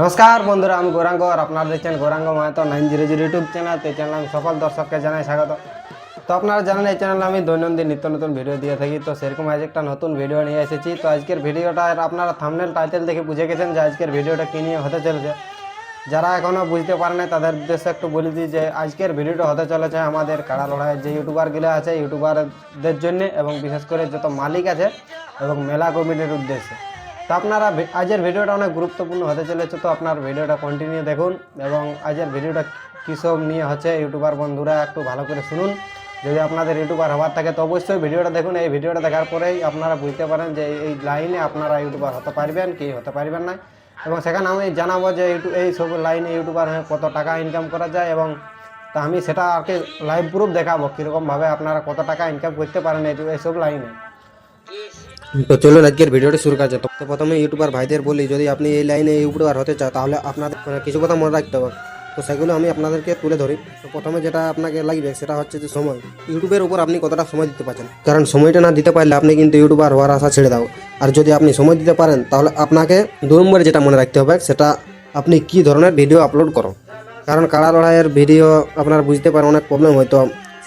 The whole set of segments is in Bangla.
নমস্কার বন্ধুরা, আমি গৌরাঙ্গ আর আপনারা দেখছেন Gauranga Mahato nine zero zero YouTube channel. এই চ্যানেল আমি সকল দর্শককে জানাই স্বাগত। তো আপনারা জানেন, এই চ্যানেলে আমি দৈনন্দিন নিত্য নতুন ভিডিও দিয়ে থাকি। তো সেরকম আজ একটা নতুন ভিডিও নিয়ে এসেছি। তো আজকের ভিডিওটা আপনারা থামনেল টাইটেল দেখে বুঝে গেছেন যে আজকের ভিডিওটা কী নিয়ে হতে চলেছে। যারা এখনও বুঝতে পারে না তাদের উদ্দেশ্যে একটু বলে দিই যে আজকের ভিডিওটা হতে চলেছে আমাদের কাড়া লড়াইয়ের যে ইউটিউবারগুলো আছে, ইউটিউবারদের জন্য এবং বিশেষ করে যত মালিক আছে এবং মেলা কমিটির উদ্দেশ্যে। তো আপনারা আজের ভিডিওটা অনেক গুরুত্বপূর্ণ হতে চলেছে, তো আপনার ভিডিওটা কন্টিনিউ দেখুন এবং আজের ভিডিওটা কী সব নিয়ে হচ্ছে ইউটিউবার বন্ধুরা একটু ভালো করে শুনুন। যদি আপনাদের ইউটিউবার হওয়ার থাকে, তো অবশ্যই ভিডিওটা দেখুন। এই ভিডিওটা দেখার পরেই আপনারা বুঝতে পারেন যে এই লাইনে আপনারা ইউটিউবার হতে পারবেন কি হতে পারবেন না। এবং সেখানে আমি জানাব যে ইউটিউব এই সব লাইনে ইউটিউবার হয়ে কত টাকা ইনকাম করা যায় এবং তা আমি সেটা আর কি লাইভ প্রুফ দেখাবো, কীরকমভাবে আপনারা কত টাকা ইনকাম করতে পারেন এই এইসব লাইনে। তো চলুন আজকের ভিডিওটি শুরু করা যাক। তো প্রথমে ইউটিউবার ভাইদের বলি, যদি আপনি এই লাইনে ইউটিউবার হতে চান, তাহলে আপনাদের মানে কিছু কথা মনে রাখতে হবে। তো সেগুলো আমি আপনাদেরকে তুলে ধরি। তো প্রথমে যেটা আপনাকে লাগবে, সেটা হচ্ছে যে সময়। ইউটিউবের উপর আপনি কতটা সময় দিতে পারছেন? কারণ সময়টা না দিতে পারলে আপনি কিন্তু ইউটিউবার হওয়ার আশা ছেড়ে দাও। আর যদি আপনি সময় দিতে পারেন, তাহলে আপনাকে দু নম্বরে যেটা মনে রাখতে হবে, সেটা আপনি কি ধরনের ভিডিও আপলোড করো। কারণ কাড়া লড়াইয়ের ভিডিও আপনারা বুঝতে পারেন, অনেক প্রবলেম হয়তো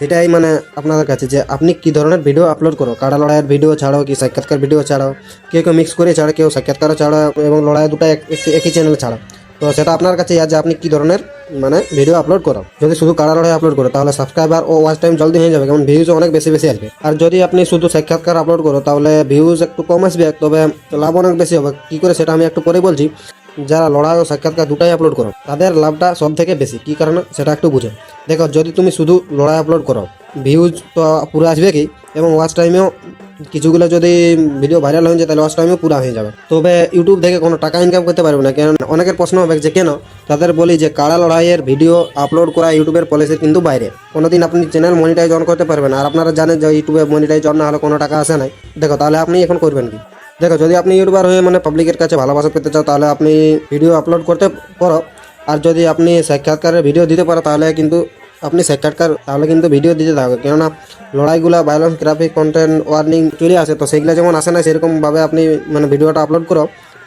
সেটাই মানে আপনাদের কাছে যে আপনি কি ধরনের ভিডিও আপলোড করো? কাড়া লড়াইয়ের ভিডিও ছাড়ো কি সাক্ষাৎকার ভিডিও ছাড়ো? কেউ কেউ মিক্স করে ছাড়ো, কেউ সাক্ষাৎকারও ছাড়ো এবং লড়াই দুটো এক- এক- একই চ্যানেলে ছাড়ো। তো সেটা আপনার কাছে আছে আপনি কি ধরনের মানে ভিডিও আপলোড করো? যদি শুধু কাড়া লড়াই আপলোড করো, তাহলে সাবস্ক্রাইবার ও ওয়াচ টাইম জলদি হয়ে যাবে, কারণ ভিউজ অনেক বেশি বেশি আসবে। আর যদি আপনি শুধু সাক্ষাৎকার আপলোড করো, তাহলে ভিউজ একটু কম আসবে, তবে লাভ অনেক বেশি হবে। কি করে সেটা আমি একটু পরে বলছি। যারা লড়াই ও সাক্ষাৎকার দুটাই আপলোড করো, তাদের লাভটা সব থেকে বেশি। কি কারণে? সেটা একটু বুঝো। দেখো, যদি তুমি শুধু লড়াই আপলোড করো ভিউজ তো পুরো আসবে কি? এবং ওয়াচ টাইমেও কিছুগুলো যদি ভিডিও ভাইরাল হয়ে যায়, তাহলে ওয়াচ টাইমেও পুরো হয়ে যাবে। তবে ইউটিউব থেকে কোনো টাকা ইনকাম করতে পারবে না কেন অনেকের প্রশ্ন হবে যে কেন? তাদের বলি যে কাড়া লড়াইয়ের ভিডিও আপলোড করা ইউটিউবের পলিসির কিন্তু বাইরে? কোনোদিন আপনি চ্যানেল মনিটাইজ অন করতে পারবেন আর আপনারা জানেন যে ইউটিউবে মনিটাইজ অন না হলে কোনো টাকা আসে নাই। দেখো, তাহলে আপনি এখন করবেন কি? দেখো, যদি আপনি ইউটিউবার হয়ে মানে পাবলিকের কাছে ভালোবাসা পেতে চাও, তাহলে আপনি ভিডিও আপলোড করতে পারো। আর যদি আপনি সাক্ষাৎকারের ভিডিও দিতে পারেন তাহলে কিন্তু আপনি সাক্ষাৎকার, তাহলে কিন্তু ভিডিও দিতে থাকবে। কেননা লড়াইগুলা ভায়োলেন্স গ্রাফিক কন্টেন্ট ওয়ার্নিং চলে আসে, তো সেগুলো যেমন আসে না, সেরকমভাবে আপনি মানে ভিডিওটা আপলোড করো,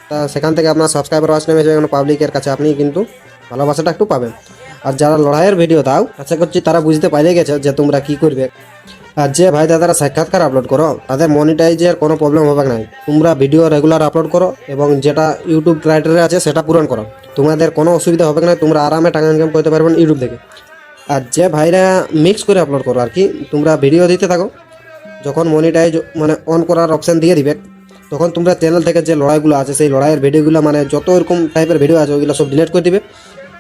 তা সেখান থেকে আপনার সাবস্ক্রাইবার ওয়াচ নেমে যাবে পাবলিকের কাছে আপনি কিন্তু ভালোবাসাটা একটু পাবেন। আর যারা লড়াইয়ের ভিডিও দাও, আশা করছি তারা বুঝতে পারে গেছে যে তোমরা কি করবে। আর যে ভাই দাদারা সাক্ষাৎকার আপলোড করো, তাদের মনিটাইজের কোনো প্রবলেম হবে না তোমরা ভিডিও রেগুলার আপলোড করো এবং যেটা ইউটিউব ক্রাইটেরিয়া আছে সেটা পূরণ করো। তোমাদের কোনো অসুবিধা হবে না তোমরা আরামে টাকা ইনকাম করতে পারবেন ইউটিউব থেকে আর যে ভাইরা মিক্স করে আপলোড করো আর কি, তোমরা ভিডিও দিতে থাকো। যখন মনিটাইজ মানে অন করার অপশান দিয়ে দিবে, তখন তোমরা চ্যানেল থেকে যে লড়াইগুলো আছে, সেই লড়াইয়ের ভিডিওগুলো মানে যত এরকম টাইপের ভিডিও আছে ওইগুলো সব ডিলিট করে দিবে।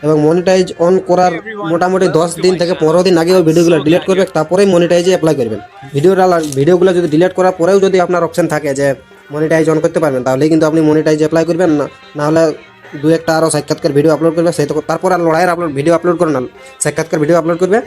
এবং মনিটাইজ অন করার মোটামুটি দশ দিন থেকে পনেরো দিন আগে ওই ভিডিওগুলো ডিলিট করবে, তারপরেই মনিটাইজে অ্যাপ্লাই করবেন। ভিডিও ভিডিওগুলো যদি ডিলিট করার পরেও যদি আপনার অপশন থাকে যে মনিটাইজ অন করতে পারবেন, তাহলেই কিন্তু আপনি মনিটাইজ অ্যাপ্লাই করবেন। না, নাহলে দু একটা আরও সাক্ষাৎকার ভিডিও আপলোড করবে, সেই তারপর আর লড়াইয়ের আপলোড ভিডিও আপলোড করে না, সাক্ষাৎকার ভিডিও আপলোড করবে।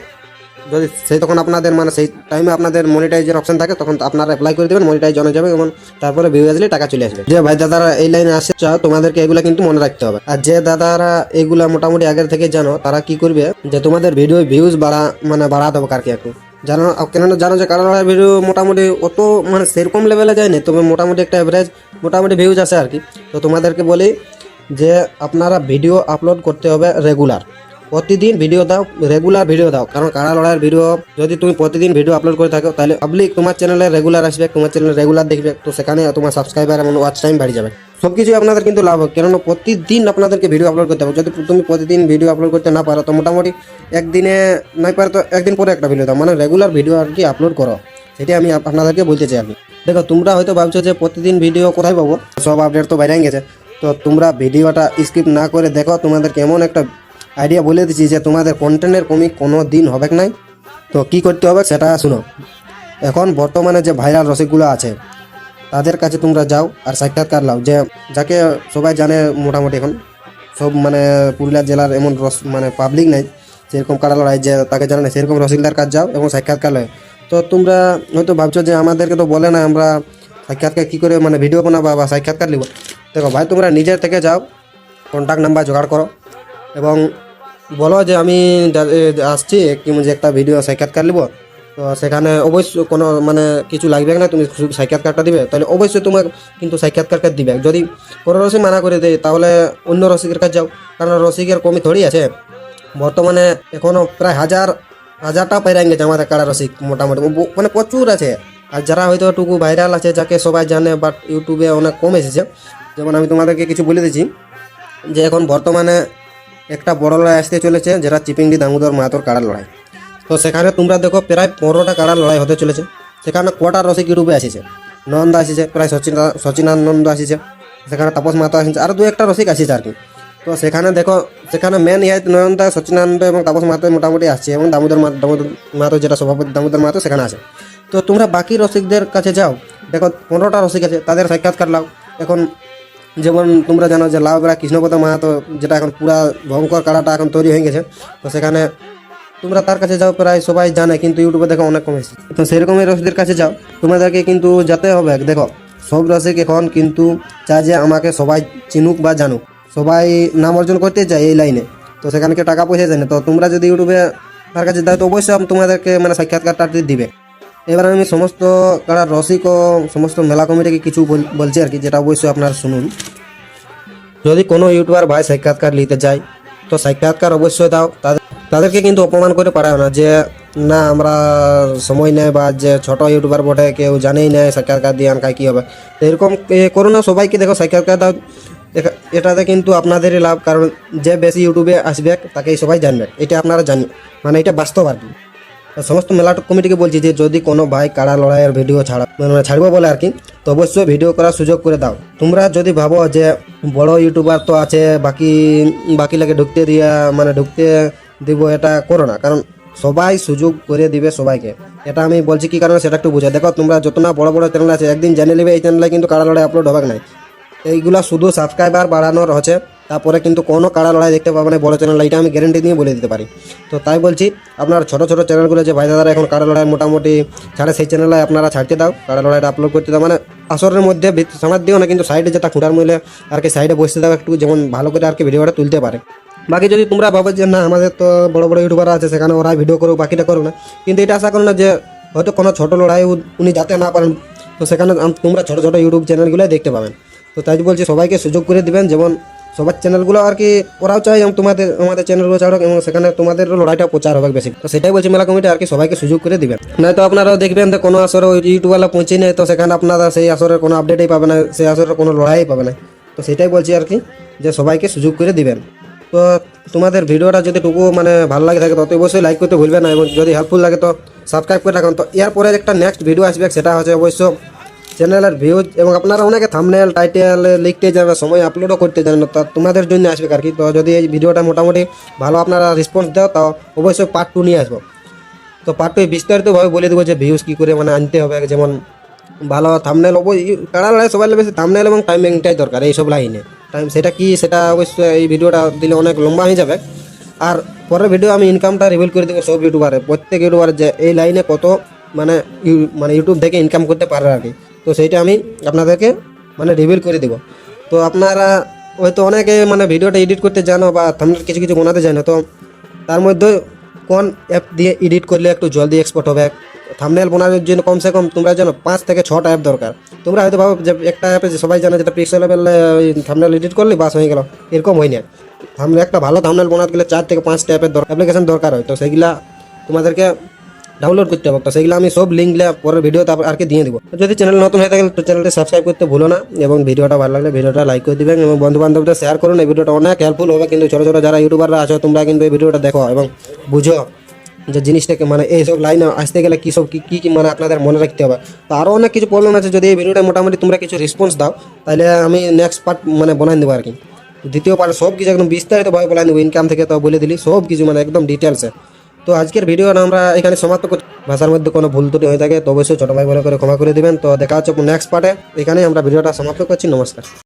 যদি সেই তখন আপনাদের মানে সেই টাইমে আপনাদের মনিটাইজের অপশন থাকে, তখন আপনারা অ্যাপ্লাই করে দেবেন মনিটাইজ অনে যাবে এবং তারপরে ভিউ আসলে টাকা চলে আসবে। যে ভাই দাদারা এই লাইনে আসে চাও তোমাদেরকে এগুলা কিন্তু মনে রাখতে হবে। আর যে দাদারা এগুলা মোটামুটি আগের থেকে জানো, তারা কি করবে, যে তোমাদের ভিডিও ভিউজ বাড়া মানে বাড়াতে হবে কারকে একটু। জানো কেননা জানো যে কারণ ভিডিও মোটামুটি অত মানে সেরকম লেভেলে যায়নি তবে মোটামুটি একটা অ্যাভারেজ মোটামুটি ভিউজ আসে আর কি। তো তোমাদেরকে বলি যে আপনারা ভিডিও আপলোড করতে হবে রেগুলার প্রতিদিন ভিডিও দাও রেগুলার ভিডিও দাও। কারণ কারা লড়াইয়ের ভিডিও যদি তুমি প্রতিদিন ভিডিও আপলোড করে থাকো, তাহলে পাবলিক তোমার চ্যানেলে রেগুলার আসবে, তোমার চ্যানেলে রেগুলার দেখবে। তো সেখানে তোমার সাবস্ক্রাইবার এবং ওয়াচ টাইম বাড়ি যাবে। সব কিছু আপনাদের কিন্তু লাভ হবে। কেননা প্রতিদিন আপনাদেরকে ভিডিও আপলোড করতে হবে। যদি তুমি প্রতিদিন ভিডিও আপলোড করতে না পারো, তো মোটামুটি একদিনে নাই পারো তো, একদিন পরে একটা ভিডিও দাও। মানে রেগুলার ভিডিও আর কি আপলোড করো। সেটাই আমি আপনাদেরকে বলতে চাই আমি। দেখো, তোমরা হয়তো ভাবছ যে প্রতিদিন ভিডিও কোথায় পাবো? সব আপডেট তো বাইরে গেছে। তো তোমরা ভিডিওটা স্কিপ না করে দেখো তোমাদের কেমন একটা আইডিয়া বলে দিচ্ছি যে তোমাদের কন্টেন্টের কমি কোনো দিন হবে নাই। তো কি করতে হবে সেটা শুনো। এখন বর্তমানে যে ভাইরাল রসিকগুলো আছে, তাদের কাছে তোমরা যাও আর সাক্ষাৎকার লাও যে যাকে সবাই জানে মোটামুটি এখন, সব মানে পুরুলিয়া জেলার এমন রস মানে পাবলিক নাই সেরকম কারা লড়াই যে তাকে জানে না, সেরকম রসিকদার কাজ যাও এবং সাক্ষাৎকার লয় তো তোমরা হয়তো ভাবছ যে আমাদেরকে তো বলে না, আমরা সাক্ষাৎকার কী করে মানে ভিডিও বানাবো বা সাক্ষাৎকার নিব। দেখো ভাই, তোমরা নিজের থেকে যাও কন্ট্যাক্ট নাম্বার জোগাড় করো এবং বলো যে আমি আসছি, কি যে একটা ভিডিও সাক্ষাৎকার নিব। তো সেখানে অবশ্যই কোনো মানে কিছু লাগবে না তুমি সাক্ষাৎকারটা দিবে। তাহলে অবশ্যই তোমার কিন্তু সাক্ষাৎকারটা দিবে। যদি কোনো রসিক মানা করে দেয়, তাহলে অন্য রসিকের কাছে যাও। কারণ রসিকের কমি থরি আছে। বর্তমানে এখনও প্রায় হাজার, হাজারটা পেরাই গেছে আমাদের কারা রসিক, মোটামুটি। মানে প্রচুর আছে। আর যারা হয়তো টুকু ভাইরাল আছে, যাকে সবাই জানে বাট ইউটিউবে অনেক কম এসেছে। যেমন আমি তোমাদেরকে কিছু বলে দিচ্ছি, যে এখন বর্তমানে একটা বড় লড়াই আসতে চলেছে, যেটা চিপিংডি দামোদর মাহাতোর কাড়া লড়াই। তো সেখানে তোমরা দেখো প্রায় পনেরোটা কাড়া লড়াই হতে চলেছে। সেখানে কটা রসিক ইউটিউবে আসিছে, নন্দ আসিছে, প্রায় সচিন সচিনানন্দ আসিছে, সেখানে তাপস মাহাতো আসিছে, আর দু একটা রসিক আসিছে আর কি। তো সেখানে দেখো, সেখানে মেন ইহাই নয়নদা সচিনানন্দ এবং তাপস মাহাতো মোটামুটি আসছে এবং দামোদর দামোদর মাহাতো যেটা সভাপতি দামোদর মাহাতো সেখানে আছে। তো তোমরা বাকি রসিকদের কাছে যাও, দেখো পনেরোটা রসিক আছে, তাদের সাক্ষাৎকার লাও এখন যেমন তোমরা জানো যে লাউবেড়া কৃষ্ণপদ মাহাতো, যেটা এখন পুরা ভয়ঙ্কর কাড়াটা এখন তৈরি হয়ে গেছে। তো সেখানে তোমরা তার কাছে যাও, প্রায় সবাই জানে, কিন্তু ইউটিউবে দেখো অনেক কমেছে তো সেরকমই রসিকদের কাছে যাও। তোমাদেরকে কিন্তু যেতে হবে। দেখো, সব রসিক এখন কিন্তু চায় যে আমাকে সবাই চিনুক বা জানুক। সবাই নাম অর্জন করতে চায় এই লাইনে। তো সেখানে কেউ টাকা পয়সা যায় না। তো তোমরা যদি ইউটিউবে তার কাছে যাও, তো অবশ্যই আম- তোমাদেরকে মানে সাক্ষাৎকারটা দিবে। এবার আমি সমস্ত কারা রসিক ও সমস্ত মেলা কমিটিকে কিছু বল- বলছি আর কি, যেটা অবশ্যই আপনারা শুনুন। যদি কোনো ইউটিউবার ভাই সাক্ষাৎকার নিতে যায়, তো সাক্ষাৎকার অবশ্যই দাও। তাদের তাদেরকে কিন্তু অপমান করে পারাও না যে, না, আমরা সময় নেই বা যে ছোট ইউটিউবার বটে, কেউ জানেই না সাক্ষাৎকার দিয়ে আনকায় কী হবে। তো এরকম করো না সবাইকে দেখো, সাক্ষাৎকার দাও। এটাতে কিন্তু আপনাদেরই লাভ, কারণ যে বেশি ইউটিউবে আসবে, তাকেই সবাই জানবে। এটা আপনারা জানি মানে এটা বাস্তব আর কি। সমস্ত মেলা কমিটিকে বলছি যে যদি কোনো ভাই কাড়া লড়াইয়ের ভিডিও ছাড়া মানে ছাড়বো বলে আর কি, তো অবশ্যই ভিডিও করার সুযোগ করে দাও। তোমরা যদি ভাবো যে বড় ইউটিউবার তো আছে, বাকি বাকি লাগে ঢুকতে দিয়া মানে ঢুকতে দিব, এটা করো না। কারণ সবাই সুযোগ করে দিবে সবাইকে। এটা আমি বলছি কি কারণে, সেটা একটু বুঝে। দেখো, তোমরা যত না বড় বড় চ্যানেল আছে, একদিন জেনে নেবে, এই চ্যানেলে কিন্তু কাড়া লড়াই আপলোড হবে নাই। এইগুলা শুধু সাবস্ক্রাইবার বাড়ানোর হচ্ছে। তারপরে কিন্তু কোনো কাড়া লড়াই দেখতে পাবে না, বড় চ্যানেল এটা আমি গ্যারেন্টি দিয়ে বলে দিতে পারি। তো তাই বলছি, আপনার ছোট ছোট চ্যানেলগুলো যে ভাই দাদারা এখন কাড়া লড়াই মোটামুটি ছাড়ে, সেই চ্যানেলে আপনারা ছাড়তে দাও কাড়া লড়াইটা আপলোড করতে দাও। মানে আসরের মধ্যে সামার দিও না, কিন্তু সাইডে যেটা খুঁড়ার মূল্যে আর কি সাইডে বসতে দাও একটু, যেমন ভালো করে আর কি ভিডিওটা তুলতে পারে। বাকি যদি তোমরা ভাবো যে না, আমাদের তো বড় বড় ইউটিউবার আছে, সেখানে ওরা ভিডিও করুক, বাকিটা করুক না, কিন্তু এটা আশা করো না যে হয়তো কোনো ছোটো লড়াই উনি যাতে না পারেন। তো সেখানে তোমরা ছোটো ছোটো ইউটিউব চ্যানেলগুলো দেখতে পাবেন। তো তাই বলছি, সবাইকে সুযোগ করে দিবেন, যেমন সবার চ্যানেলগুলো আর কি ওরাও চাই এবং তোমাদের, আমাদের চ্যানেলগুলো ছাড়ুক এবং সেখানে তোমাদের লড়াইটা প্রচার হবে বেশি। তো সেটাই বলছি, মেলা কমিটি আর কি সবাইকে সুযোগ করে দিবেন নয়তো আপনারাও দেখবেন যে কোনো আসরে ইউটিউবওয়ালা পৌঁছে নেই তো সেখানে আপনারা সেই আসরের কোনো আপডেটই পাবে না, সেই আসরের কোনো লড়াই পাবে না। তো সেটাই বলছি আর কি, যে সবাইকে সুযোগ করে দিবেন। তো তোমাদের ভিডিওটা যদি টুকু মানে ভালো লাগে থাকে তত অবশ্যই লাইক করতে ভুলবে না, এবং যদি হেল্পফুল লাগে তো সাবস্ক্রাইব করে রাখুন। তো এরপরে একটা নেক্সট ভিডিও আসবে, সেটা হচ্ছে অবশ্য চ্যানেলের ভিউজ এবং আপনারা অনেকে থামনেল টাইটেল লিখতে জানেন সময় আপলোডও করতে জানেন তা তোমাদের জন্য আসবে আর কি? তো যদি এই ভিডিওটা মোটামুটি ভালো আপনারা রেসপন্স দাও, তাও অবশ্যই পার্ট টু নিয়ে আসব। তো পার্ট টু বিস্তারিতভাবে বলে দেবো যে ভিউজ কী করে মানে আনতে হবে, যেমন ভালো থামনেল অবশ্যই কাড়া লড়াই সবাই বেশি থামনেল এবং টাইমিংটাই দরকার এইসব লাইনে টাইম সেটা কি, সেটা অবশ্যই এই ভিডিওটা দিলে অনেক লম্বা হয়ে যাবে। আর পরের ভিডিও আমি ইনকামটা রিভিল করে দেবো সব ইউটিউবারে প্রত্যেক ইউটিউবার যে এই লাইনে কত মানে মানে ইউটিউব থেকে ইনকাম করতে পারে আর কি। তো সেইটা আমি আপনাদেরকে মানে রিভিল করে দেবো। তো আপনারা হয়তো অনেকে মানে ভিডিওটা এডিট করতে জানো বা থামনেল কিছু কিছু বানাতে জানো, তো তার মধ্যে কোন অ্যাপ দিয়ে এডিট করলে একটু জলদি এক্সপোর্ট হবে? থামনেল বানানোর জন্য কমসে কম তোমরা জানো পাঁচ থেকে ছটা অ্যাপ দরকার। তোমরা হয়তো ভাবো যে একটা অ্যাপে সবাই জানে যেটা পিক্সেল থামনেল এডিট করলে বাস হয়ে গেল, এরকম হয় না। থামনে একটা ভালো থামনেল বানাতে গেলে চার থেকে পাঁচটা অ্যাপের অ্যাপ্লিকেশন দরকার হয়। তো সেগুলা তোমাদেরকে ডাউনলোড করতে হবে তো সেগুলো আমি সব লিঙ্কগুলো পরের ভিডিও তারপর আর দিয়ে দিব। যদি চ্যানেল নতুন হয়ে থাকে, তো চ্যানেলটি সাবস্ক্রাইব করতে ভুলো না এবং ভিডিওটা ভালো লাগলে ভিডিওটা লাইক করে দিবেন এবং বন্ধু বান্ধবদের শেয়ার করুন। এই ভিডিওটা অনেক হেল্পফুল হবে। কিন্তু ছোটো ছোটো যারা ইউটিউবাররা আছো, তোমরা কিন্তু এই ভিডিওটা দেখো এবং বুঝো যে জিনিসটাকে মানে এইসব লাইনে আসতে গেলে কী সব, কী কী মানে আপনাদের মনে রাখতে হবে। তো আরও অনেক কিছু প্রবলেম আছে। যদি এই ভিডিওটা মোটামুটি তোমরা কিছু রেসপন্স দাও, তাহলে আমি নেক্সট পার্ট মানে বানাই দেবো আর কি। দ্বিতীয় পার্ট সব কিছু একদম বিস্তারিতভাবে বলাই দেবো। ইনকাম থেকে তো বলে দিলি সব কিছু মানে একদম ডিটেলসে তো আজকের ভিডিও আমরা এখানে সমাপ্ত করছি। ভাষার মধ্যে কোনো ভুল ত্রুটি হয়ে থাকে, তো অবশ্যই ছোটো ভাই বলে করে ক্ষমা করে দেবেন। তো দেখা হচ্ছে নেক্সট পার্টে এখানে আমরা ভিডিওটা সমাপ্ত করছি। নমস্কার।